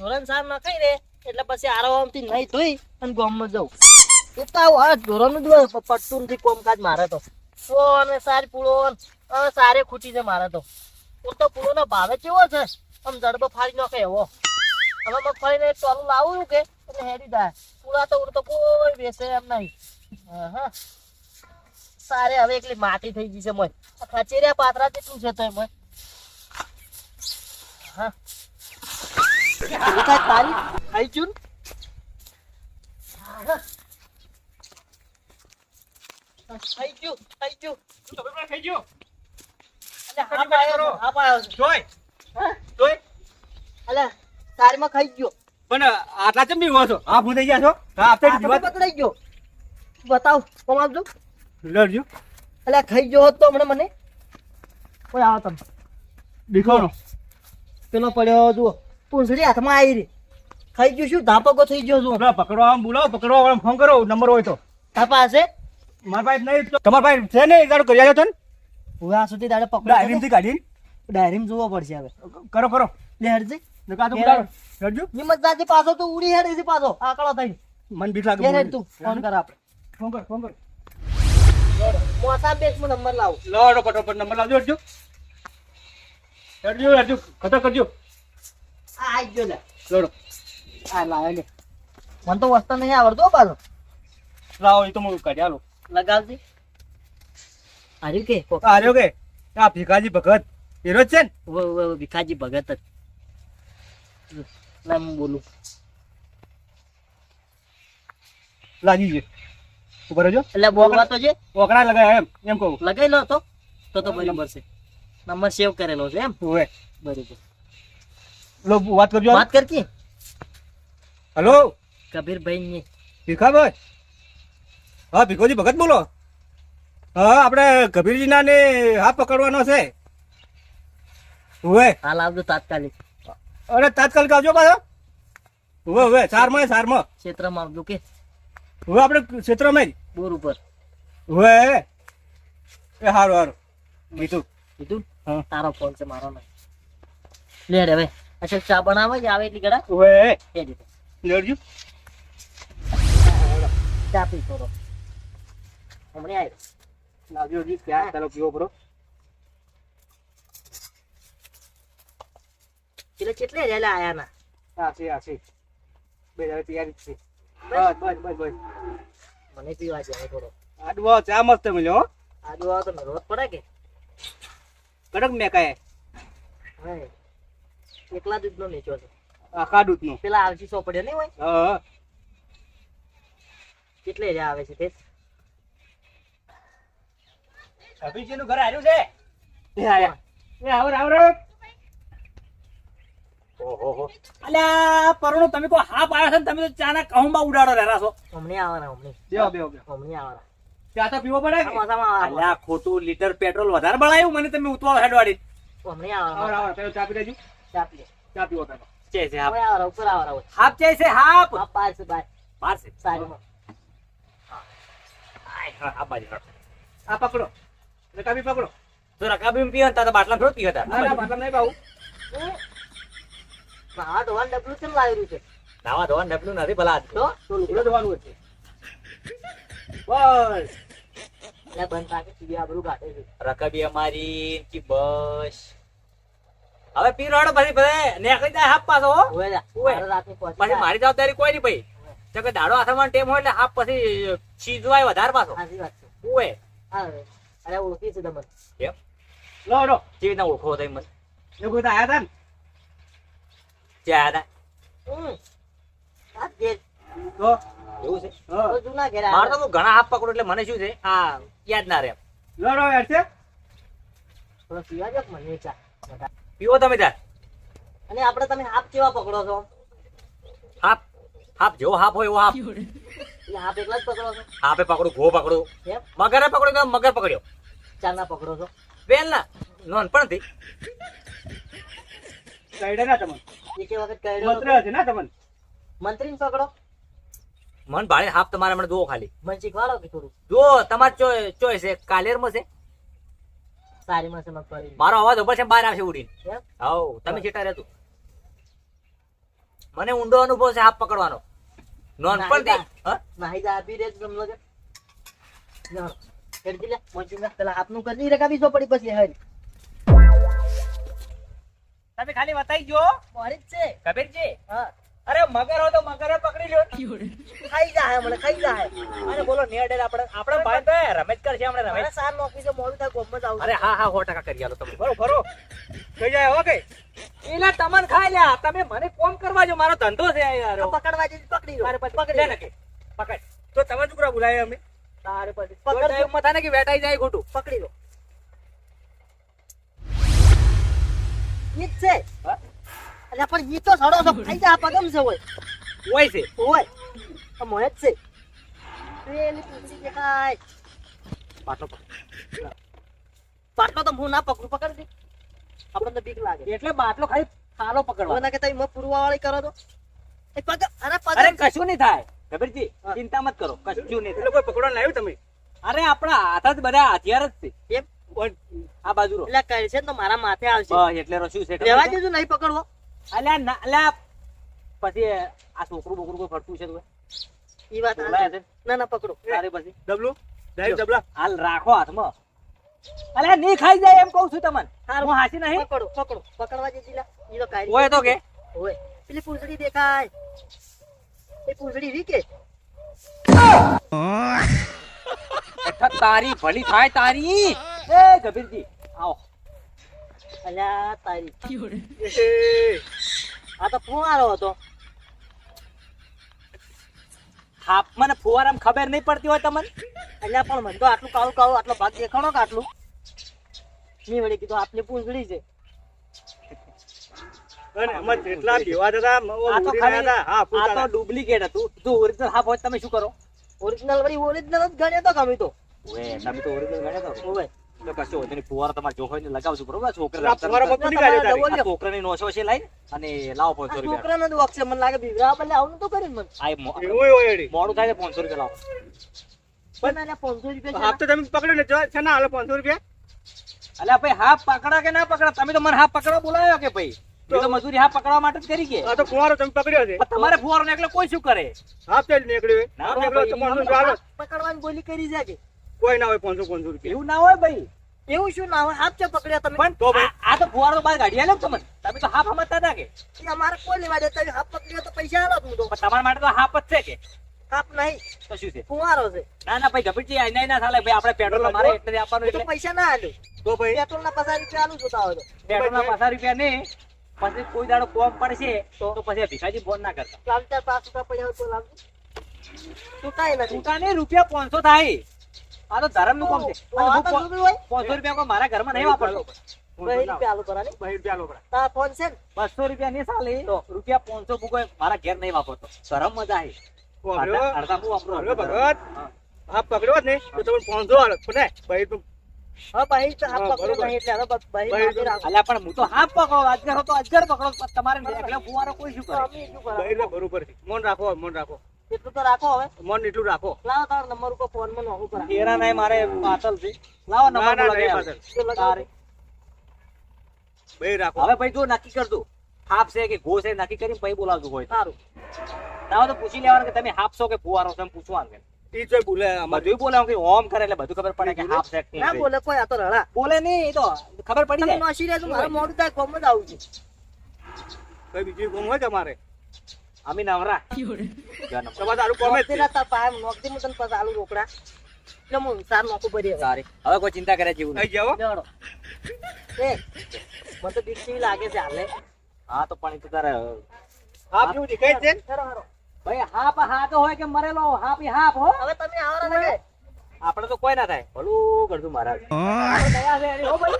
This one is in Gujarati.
ધોરણ સાર નખાઈ રે એટલે પછી આરામથી નહીં ધોઈ અને ગામમાં જવું એ તો આવું આ ધોરણ જ હોય, પટ્ટું નથી કોમકાજ મારે તો. તો અને સારી પૂળો ને હવે સારે ખૂટી છે મારે તો. હું તો પૂળોનો ભાવે કેવો છે? આમ જડબો ફાડી નાખે એવો. હવે મગફળીને ટોલું લાવું કે અને હેડી જાય. પૂળા તો ઉડતો કોઈ બેસે એમ નહીં. હા સારે હવે એકલી માટી થઈ ગઈ છે મોય. ખચેરિયા પાતરા જેટલું છે તો મોય? હા તારી ખાઈ ગયું થઈ ગયો પણ આટલા ચમ છો હા છો હા પકડાઈ બતાવ કોમ આપજો લડજો અલે ખાઈ ગયો હોત તો હમણાં મને કોઈ આવો તમે દેખાનો પેલો પડ્યો જુઓ પૂંછડી હાથમાં આવી રહી. ખાઈ ગયું શું ધાપકો થઈ ગયો છું. પેલા પકડવા બોલાવો પકડવા વાળા ફોન કરો નંબર હોય તો. તાપા હશે? મારા પાસે નહીં તમારા પાસે છે ને દાડો કરી આવ્યો છો ને હવે આ સુધી દાડો પકડો ડાયરીમાંથી કાઢીને. ડાયરીમ જોવો પડશે હવે. કરો કરો. લે હરજી. નકા તો જાતી પાછો તો ઉડી હેડ છે પાછો. આકળો થઈ મન બીક લાગે લે તું ફોન કર આપણે ફોન કર ફોન કર. મોસા બેસમાં નંબર લાવો. લડો ફટાફટ નંબર લાવજો લડજો લડજો લડજો ખતર કરજો. આ ગયો લે લડો આ લાવ્યો લે. મને તો વસ્તુ નહીં આવડતો પાછો. લાવો એ તો હું કાઢી આલો. લગાવજી હાર્યું કે? કોક. કે? આ ભીખાજી ભગત. હીરો છે ને? ભીખાજી ભગત જ. બોલું. લાગી ગયો. રહેજો. એટલે બોકડા તો છે? બોકડા લગાય એમ એમ કહું. લગાઈ લો તો. તો તો બરાબર છે. નંબર સેવ કરેલો છે એમ? બરોબર. લો વાત કરજો વાત કરકી હેલો? કબીરભાઈ ની ભીખાભાઈ? હા ભીખોજી ભગત બોલો. હા આપણે કબીરજીના ને હા પકડવાનો છે. હવે હાલ આવજો તાત્કાલિક. અરે તાત્કાલિક આવજો પાછો. ઓવે ઓવે સારમાં સારમાં. ક્ષેત્રમાં આવજો કે હવે આપણે ક્ષેત્રમાં જ. બોર ઉપર. હવે એ હારું હારું. કીધું. કીધું. તારો ફોન છે મારો નહીં. લે રે હવે. અચ્છા ચા બનાવે આવે એટલી ગળા ઓએ એ રીતે. લડજો ચા પી થોડો. હમણાં આવ્યો લાવજો જી ક્યાં ચાલો પીવો બરો એટલે કેટલે રેલા આયા ના? હા છે હા છે. બે દાડે તૈયારી છે. બસ. બસ બસ બસ. મને પીવા જાય થોડો. આડવા ચા મસ્ત મળ્યો આવો તો રોજ પડે કે? કડક મેકાય. હા. એકલા દૂધ નો નીચો છે આખા દૂધનું? પેલા આવજી સો પડ્યો નહીં હોય? હા કેટલે જ આવે છે તે અભિજીનું ઘર આવ્યું છે? એ આયા. એ આવો રાવ રાવ ઓહો અલ્યા પરોણો તમે કો હા આવ્યા છે ને તમે તો ચાના કહુંબા ઉડાડો રહેલા છો. હમણાં આવવાના હમણાં બેહો બેહો બેહો હમણાં આવવાના. ચા તો પીવો પડે અલ્યા ખોટું લીટર પેટ્રોલ વધારે બળાયું મને તમે ઉતવાળ હેડવાડી. હમણાં પેલો ચા પી લેજો. ચા પીએ ચા છે છે હાપ. હવે આવવાના ઉપર આવવાના હાપ છે છે હાપ. બાપ બાર છે બાર. બાર છે. સારીમાં હા, આ બાજુ આ પકડો. રકાબી પકડો. તો રકાબી પીવા તા બાટલા થોડો પીવા ના ના બાટલા નહીં પાવું. નાવા ધોવાનું ડબલું કેમ લાવેલું છે? નાવા ધોવાનું ડબલું નથી ભલા તો? ટોલું ઉડો ધોવાનું છે. બસ. એટલે બંધ રાખે સીધી આબરૂ કાઢે છે. રકાબી અમારી કી બસ. હવે પી રોડો પછી ભાઈ નેકળી જાય હાફ પાછો હો. પછી. મારી જવાબદારી કોઈ નહીં ભાઈ. જો કે દાડો હાથમાં ટેમ હોય એટલે હાફ પછી ચીજવાય વધારે પાછો. ઓય અરે ઓળખી છે તમને. કેમ? લો લો કેવી રીતના ઓળખો તમે મને? એ કોઈ આયા હતા ને? ક્યાં હતા હમ. તો? એવું છે? જૂના ઘેર મારે તો હું ઘણા હાફ પકડું એટલે મને શું છે? આ યાદ ના રહે. લડો યાર છે. મને ચા. પીવો તમે ત્યાં. અને આપણે તમે હાફ કેવા પકડો છો? હાફ હાફ જેવો હાફ હોય એવો હાફ હાફ એકલા જ પકડો છો? હાફે પકડું ઘો પકડું. મગરે પકડ્યો મગર પકડ્યો? ચાના પકડો છો? બેન ના નાનપણથી. કઈડે ના તમને. એક વખત કહ્યું છે ના તમને? મંત્રી પકડો. મન ભાડે હાફ તમારે મને દો ખાલી. મન શીખવાડો કે થોડું જો તમારે ચોઈસ છે. કાલેરમાં છે. સારી માં છે મગફળી મારો અવાજ ઉપર છે બહાર આવશે ઉડીને. હવ તમે છેટા રહેતું મને ઊંડો અનુભવ છે હાથ પકડવાનો. નોનપણથી હા? નાહી જા આપી દે ગમલો કે કરી લે મોચી ના પેલા આપનું કરી રકા બીસો પડી પછી હરી તમે ખાલી બતાઈ જો મારી જ છે. કબીરજી હા. અરે મગર હો તો મગર પકડી લો ખાઈ જાય મને ખાઈ જાય અને બોલો નેડે આપણે આપણે ભાઈ તો રમેશ કરશે આપણે રમેશ. સાર નોકરી છે મોડું થાય ગોમ જ આવું. અરે હા હા સો ટકા કરી આલો તમે. બરો બરો થઈ જાય ઓકે એલા તમન ખાઈ લ્યા તમે મને કોમ કરવા જો મારો ધંધો છે યાર. પકડવા જઈ પકડી લો. મારે પછી પકડી લે લો. પકડ. તો તમે છોકરા બોલાય અમે? તારે પછી પકડ મથા ને કે વેટાઈ જાય ખોટું. પકડી લો. ઈ છે. હા? અલ્યા પણ ઈ તો સડો છો ખાઈ જા પગમ છે હોય હોય છે? હોય તો મોય જ છે. પેલી પૂછી કે પાટલો પાટો પાટલો તો હું ના પકડું પકડ દે. આપણને તો બીક લાગે. એટલે બાટલો ખાલી ખાલો પકડવા. મને કે તઈ મો પૂરવા વાળી કરો તો. એ પગ અરે પગ. અરે કશું નહીં થાય. ગબરજી ચિંતા મત કરો કશું નહીં એટલે કોઈ પકડવા લાવ્યું તમે? અરે આપણા હાથ જ બધા હથિયાર જ છે. એમ? આ બાજુ એટલે કહે છે ને તો મારા માથે આવશે. એટલે રસ્યું છે રેવા દેજો નહીં પકડવો. અલ્યા ના અલ્યા પછી આ છોકરું બોકરું કોઈ ફરતું છે તો ઈ વાત ના ના પકડો. તારે પછી. ડબલું? દહીં ડબલા? હાલ રાખો હાથમાં. અલ્યા નહીં ખાઈ જાય એમ કહું છું તમને. હાર હું હાસી નહીં? પકડો પકડો. પકડવા જઈ લા. ઈ તો કાઈ હોય તો કે. હોય. પેલી પૂંછડી દેખાય. એ પૂંછડી રી કે? તારી ભલી થાય તારી. એ ગભીરજી આવો. અલ્યા તારી એ, આ તો ફુવારો હતો. થાપ મને ફુવારામાં ખબર નહીં પડતી હોય તમને? અલ્યા પણ મને તો આટલું કાળું કાળું આટલો ભાગ દેખાણો કે આટલું? મેં વળી કીધું આપની પૂંછડી છે. હા ડુપ્લિકેટ હતું. જો ઓરિજિનલ હાફ હોય તમે શું કરો? ઓરિજિનલ વળી ઓરિજિનલ જ ગણ્યો તો ગમે તો. તમે તો ઓરિજિનલ ગણ્યો તો તો કશો હોય ફુવારો તમારે જો હોય ને લગાવજો બરોબર છોકરા આ ફુવારામાં ના, કુદી કાઢ્યો તમારે તારી? ડબલ આ છોકરાની નોશો છે લઈને અને લાવો પાંચસો રૂપિયા. છોકરાનો જ વખ મને લાગે બીવરા બદલે આવું તો કરીને મને. આ મો- એવું હોય એડી. મોડું થાય પાંચસો રૂપિયા લાવો. પણ અલ્યા 500 રૂપિયા હાફ તો તમે પકડ્યો ને જો- છે ને હાલો પાંચસો રૂપિયા. અલ્યા ભાઈ હાફ પકડા કે ના પકડા? તમે તો મને હાફ પકડવા બોલાવ્યો કે ભાઈ? તો મજૂરી હા પકડવા માટે જ કરી કે. આ તો તમે પકડ્યો છે. તમારે ફુવારો ને એટલે કોઈ શું કરે? હાફ તો જ નીકળ્યો ના. પકડવાની બોલી કરી જાય કે. કોઈ ના હોય પાંચસો પાંચસો રૂપિયા. એવું ના હોય ભાઈ. એવું શું ના હોય? હાથ છે પકડ્યા તમે. પણ તો ભાઈ. આ- તો ફુવારો બહાર કાઢી આલ્યો ને તમે. તો હાફ સમજતા હતા કે. અમારે કોઈ લેવા દેતા હાફ પકડ્યો તો પૈસા આલો તું તો. તમારા માટે તો હાફ જ છે કે. હાથ નહીં. તો શું છે? ફુવારો છે. ના ના ભાઈ ગભીરજી આ નહીં ના થાલે ભાઈ આપણે પેટ્રોલ મારે એટલે આપવાનું એટલે. પૈસા ના આલું. તો ભાઈ પેટ્રોલ ના પચાસ રૂપિયા આલું જોતા હોય પેટ્રોલ ના પચાસ રૂપિયા નહીં પછી કોઈ દાડો કોમ પડશે તો? પછી ભીખાજી ફોન ના કરતા. લાવતા પાંચ રૂપિયા પડ્યા તો લાવજો. ચૂકાય નથી. દુકાને રૂપિયા પાંચસો થાય. આ તો ધર્મનું કામ છે. પાંચસો રૂપિયા મારા ઘરમાં નહીં વાપરતો. બસો રૂપિયા નહીં ચાલે રૂપિયા પાંચસો મૂકો મારા ઘેર નહીં વાપરતો. ધરમ મજા આવી. પકડ્યો ને તો તમને પાંચસો હાલો ને ભાઈ તું પકડો. પકડો. તમારે મન રાખો મોન રાખો. એટલું તો રાખો હવે. મન એટલું રાખો. લાવો તારો નંબર ઉપર ફોનમાં નોખું કરા એરા નાય મારે પાતલ છે લાવો નંબર બોલો પાછળ. તારે. ભાઈ રાખો. હવે ભાઈ જો નક્કી કરજો. હાફ છે કે ગો છે નક્કી કરીને પછી બોલાવજો હોય તો. સારું. ના તો પૂછી લેવાનું કે તમે હાફ છો કે ફુવારો છો એમ પૂછવાનું કે બોલે બધું બોલે કે ઓમ કરે એટલે બધું ખબર પડે કે હાફ ના બોલે કોઈ આ તો રડા. બોલે નહીં એ તો ખબર પડી તમે જાય. નોશી રહેજો મારે મોડું થાય કોમ જ આવું છે. કઈ બીજું કોમ હોય તમારે અમે નવરા. તમારે તારું કોમે છે. ના તાર પાસે નોકરી હું તને પછી આલુ રોકડા. એટલે હું સાર નોકું ભરી હવે. સારી. હવે કોઈ ચિંતા કરે જેવું નહીં. લેવડો. એ મને તો બીક જેવી લાગે છે હાલે. હા તો પણ એ તો તારે હાફ જેવું દેખાય છે. ભાઈ હાફ હાથ હોય કે મરેલો હાપ હાફ હો. હવે તમે આપણે તો કોઈ ના થાય. ભલું કરતું મહારાજ દયા છે હો ભાઈ.